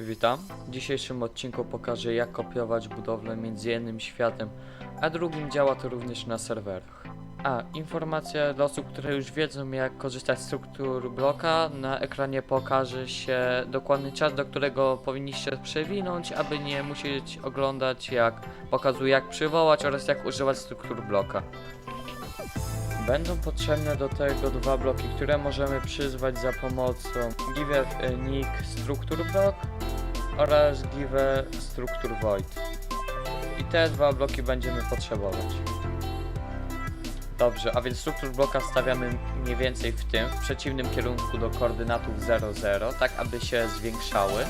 Witam. W dzisiejszym odcinku pokażę jak kopiować budowlę między jednym światem, a drugim działa to również na serwerach. A, informacja dla osób, które już wiedzą jak korzystać z struktur bloka, na ekranie pokaże się dokładny czas, do którego powinniście przewinąć, aby nie musieć oglądać jak pokazuje jak przywołać oraz jak używać struktur bloka. Będą potrzebne do tego dwa bloki, które możemy przyzwać za pomocą give e, nick struktur block oraz give struktur void. I te dwa bloki będziemy potrzebować. Dobrze, a więc struktur bloka stawiamy mniej więcej w tym, w przeciwnym kierunku do koordynatów 00, tak aby się zwiększały.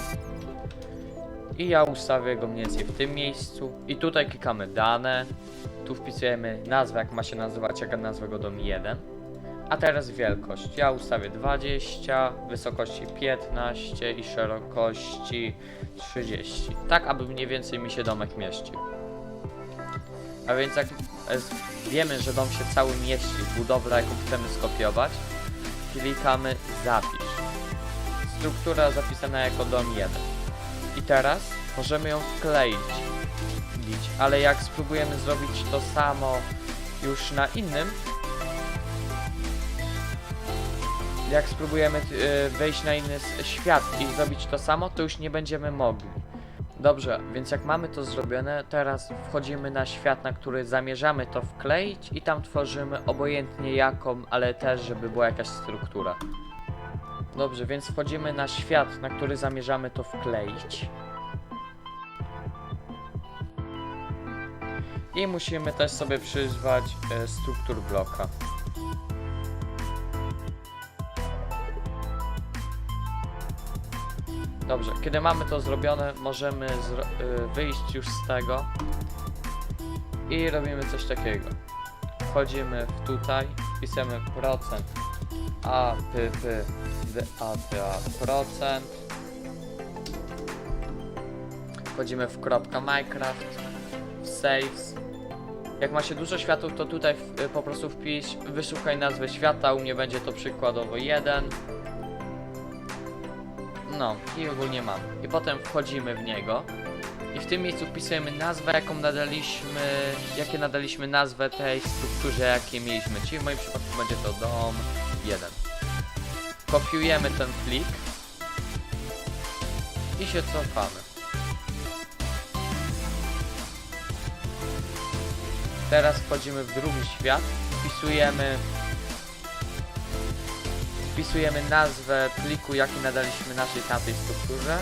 I ja ustawię go mniej więcej w tym miejscu. I tutaj klikamy dane. Tu wpisujemy nazwę, jak ma się nazywać, jak nazwę go dom 1. A teraz wielkość. Ja ustawię 20, wysokości 15 i szerokości 30. Tak, aby mniej więcej mi się domek mieścił. A więc jak e, wiemy, że dom się cały mieści w budowlę, jaką chcemy skopiować, klikamy zapisz. Struktura zapisana jako dom 1. I teraz możemy ją wkleić. Ale jak spróbujemy zrobić to samo już na innym, jak spróbujemy y, wejść na inny świat i zrobić to samo, to już nie będziemy mogli. Dobrze, więc jak mamy to zrobione, teraz wchodzimy na świat, na który zamierzamy to wkleić i tam tworzymy obojętnie jaką, ale też, żeby była jakaś struktura. Dobrze, więc wchodzimy na świat, na który zamierzamy to wkleić. I musimy też sobie przyzwać e, struktur bloka. Dobrze, kiedy mamy to zrobione, możemy zro- y, wyjść już z tego i robimy coś takiego. Wchodzimy w tutaj, pisamy procent a p p d a t a procent. Wchodzimy w kropka Minecraft, w saves. Jak ma się dużo światów, to tutaj y, po prostu wpisz, wyszukaj nazwę świata, u mnie będzie to przykładowo 1. No, i ogólnie mam. I potem wchodzimy w niego. I w tym miejscu wpisujemy nazwę, jaką nadaliśmy, jakie nadaliśmy nazwę tej strukturze, jakie mieliśmy. Czyli w moim przypadku będzie to dom 1. Kopiujemy ten plik i się cofamy. Teraz wchodzimy w drugi świat, wpisujemy wpisujemy nazwę pliku, jaki nadaliśmy naszej tamtej strukturze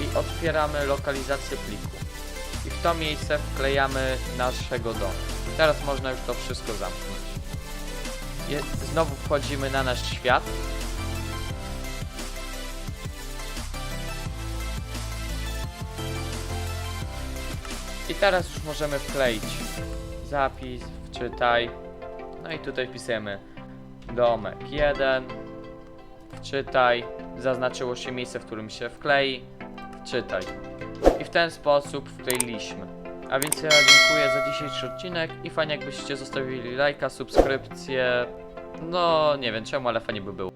i otwieramy lokalizację pliku. I w to miejsce wklejamy naszego domu. Teraz można już to wszystko zamknąć. Je, znowu wchodzimy na nasz świat. I teraz już możemy wkleić zapis, wczytaj. No i tutaj wpisujemy domek 1, wczytaj, zaznaczyło się miejsce, w którym się wklei, wczytaj. I w ten sposób wkleiliśmy. A więc ja dziękuję za dzisiejszy odcinek i fajnie jakbyście zostawili lajka, subskrypcję. No nie wiem czemu, ale fajnie by było.